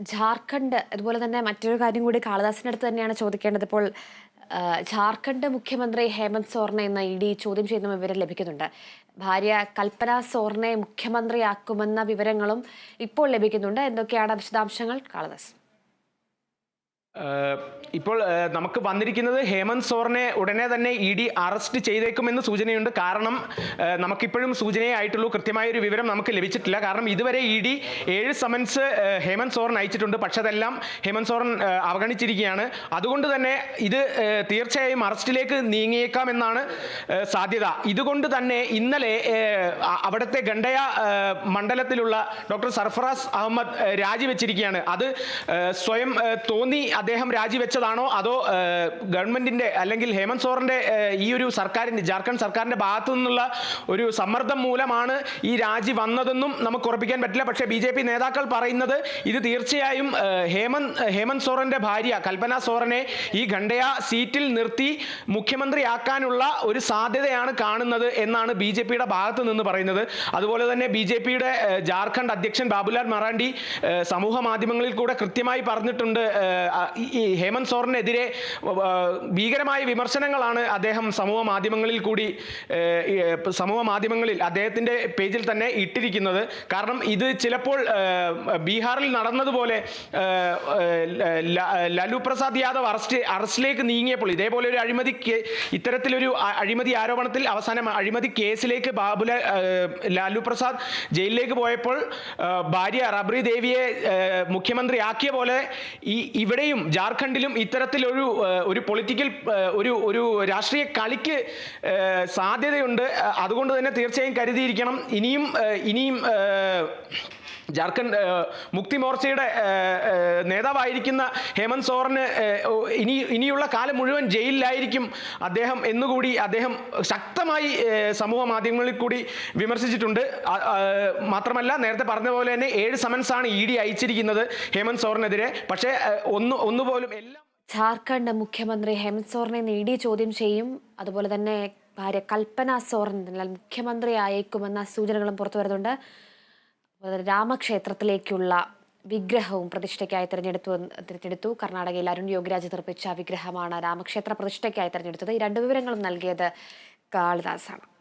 ജാർഖണ്ഡ് അതുപോലെ തന്നെ മറ്റൊരു കാര്യം കൂടി കാളിദാസിന്റെ അടുത്ത് തന്നെയാണ് ചോദിക്കേണ്ടത്. ഇപ്പോൾ ജാർഖണ്ഡ് മുഖ്യമന്ത്രി ഹേമന്ത് സോറിനെ എന്ന ഇ ഡി ചോദ്യം ചെയ്യുന്ന വിവരം ലഭിക്കുന്നുണ്ട്. ഭാര്യ കൽപ്പന സോറിനെ മുഖ്യമന്ത്രിയാക്കുമെന്ന വിവരങ്ങളും ഇപ്പോൾ ലഭിക്കുന്നുണ്ട്. എന്തൊക്കെയാണ് വിശദാംശങ്ങൾ? കാളിദാസ്. ഇപ്പോൾ നമുക്ക് വന്നിരിക്കുന്നത് ഹേമന്ത് സോറിനെ ഉടനെ തന്നെ ഇ ഡി അറസ്റ്റ് ചെയ്തേക്കുമെന്ന് സൂചനയുണ്ട്. കാരണം നമുക്കിപ്പോഴും സൂചനയേ ആയിട്ടുള്ളൂ. കൃത്യമായ ഒരു വിവരം നമുക്ക് ലഭിച്ചിട്ടില്ല. കാരണം ഇതുവരെ ഇ ഡി ഏഴ് സമൻസ് ഹേമന്ത് സോറിന് അയച്ചിട്ടുണ്ട്. പക്ഷെ അതെല്ലാം ഹേമന്ത് സോറൻ അവഗണിച്ചിരിക്കുകയാണ്. അതുകൊണ്ട് തന്നെ ഇത് തീർച്ചയായും അറസ്റ്റിലേക്ക് നീങ്ങിയേക്കാമെന്നാണ് സാധ്യത. ഇതുകൊണ്ട് തന്നെ ഇന്നലെ അവിടുത്തെ ഗണ്ടയ മണ്ഡലത്തിലുള്ള ഡോക്ടർ സർഫറാസ് അഹമ്മദ് രാജിവെച്ചിരിക്കുകയാണ്. അത് സ്വയം തോന്നി അദ്ദേഹം രാജിവെച്ചതാണോ? അതോ ഗവൺമെന്റിന്റെ അല്ലെങ്കിൽ ഹേമന്ത് സോറിന്റെ ഈ ഒരു സർക്കാരിന്റെ ജാർഖണ്ഡ് സർക്കാരിന്റെ ഭാഗത്തു നിന്നുള്ള ഒരു സമ്മർദ്ദം മൂലമാണ് ഈ രാജി വന്നതെന്നും നമുക്ക് ഉറപ്പിക്കാൻ പറ്റില്ല. പക്ഷേ ബി നേതാക്കൾ പറയുന്നത് ഇത് തീർച്ചയായും ഹേമന്ത് ഹേമന്ത് സോറന്റെ ഭാര്യ കൽപ്പന സോറനെ ഈ ഖണ്ഡയ സീറ്റിൽ നിർത്തി മുഖ്യമന്ത്രിയാക്കാനുള്ള ഒരു സാധ്യതയാണ് കാണുന്നത് എന്നാണ് ബി ജെ പിയുടെ ഭാഗത്ത് നിന്ന് പറയുന്നത്. അതുപോലെ തന്നെ ബി ജെ പിയുടെ ജാർഖണ്ഡ് അധ്യക്ഷൻ ബാബുലാൽ മറാണ്ടി സമൂഹ മാധ്യമങ്ങളിൽ കൂടെ കൃത്യമായി പറഞ്ഞിട്ടുണ്ട് ഈ- ഹേമന്ത് സോറിനെതിരെ ഭീകരമായ വിമർശനങ്ങളാണ് അദ്ദേഹം സമൂഹ മാധ്യമങ്ങളിൽ കൂടി സമൂഹ മാധ്യമങ്ങളിൽ അദ്ദേഹത്തിന്റെ പേജിൽ തന്നെ ഇട്ടിരിക്കുന്നത്. കാരണം ഇത് ചിലപ്പോൾ ബീഹാറിൽ നടന്നതുപോലെ ലാലു പ്രസാദ് യാദവ് അറസ്റ്റ് അറസ്റ്റിലേക്ക് നീങ്ങിയപ്പോൾ ഇതേപോലെ ഒരു അഴിമതി ഇത്തരത്തിലൊരു അഴിമതി ആരോപണത്തിൽ അവസാനം അഴിമതി കേസിലേക്ക് ബാബുല ലാലു പ്രസാദ് ജയിലിലേക്ക് പോയപ്പോൾ ഭാര്യ റബ്രി ദേവിയെ മുഖ്യമന്ത്രി ആക്കിയ പോലെ ഈ ഇവിടെയും ജാർഖണ്ഡിലും ഇത്തരത്തിലൊരു ഒരു പൊളിറ്റിക്കൽ ഒരു ഒരു രാഷ്ട്രീയ കളിക്ക് സാധ്യതയുണ്ട്. അതുകൊണ്ട് തന്നെ തീർച്ചയായും കരുതിയിരിക്കണം. ഇനിയും ഇനിയും ജാർഖണ്ഡ് മുക്തി മോർച്ചയുടെ നേതാവായിരിക്കുന്ന ഹേമന്ത് സോറന് ഇനി ഇനിയുള്ള കാലം മുഴുവൻ ജയിലിലായിരിക്കും അദ്ദേഹം എന്നുകൂടി അദ്ദേഹം ശക്തമായി സമൂഹ മാധ്യമങ്ങളിൽ കൂടി വിമർശിച്ചിട്ടുണ്ട്. മാത്രമല്ല നേരത്തെ പറഞ്ഞ പോലെ തന്നെ ഏഴ് സമൻസാണ് ഇ ഡി അയച്ചിരിക്കുന്നത് ഹേമന്ത് സോറിനെതിരെ. പക്ഷേ ഒന്ന് ഒന്നുപോലും എല്ലാം ജാർഖണ്ഡ് മുഖ്യമന്ത്രി ഹേമന്ത് സോറിനെ നേടിയ ചോദ്യം ചെയ്യും. അതുപോലെ തന്നെ ഭാര്യ കൽപ്പന സോറൻ മുഖ്യമന്ത്രി ആയേക്കുമെന്ന സൂചനകളും പുറത്തു വരുന്നുണ്ട്. രാമക്ഷേത്രത്തിലേക്കുള്ള വിഗ്രഹവും പ്രതിഷ്ഠയ്ക്കായി തിരഞ്ഞെടുത്തു തിരഞ്ഞെടുത്തു. കർണാടകയിൽ അരുൺ യോഗിരാജ് നിർമ്മിച്ച വിഗ്രഹമാണ് രാമക്ഷേത്ര പ്രതിഷ്ഠയ്ക്കായി തിരഞ്ഞെടുത്തത്. ഈ രണ്ട് വിവരങ്ങളും നൽകിയത് കാളിദാസാണ്.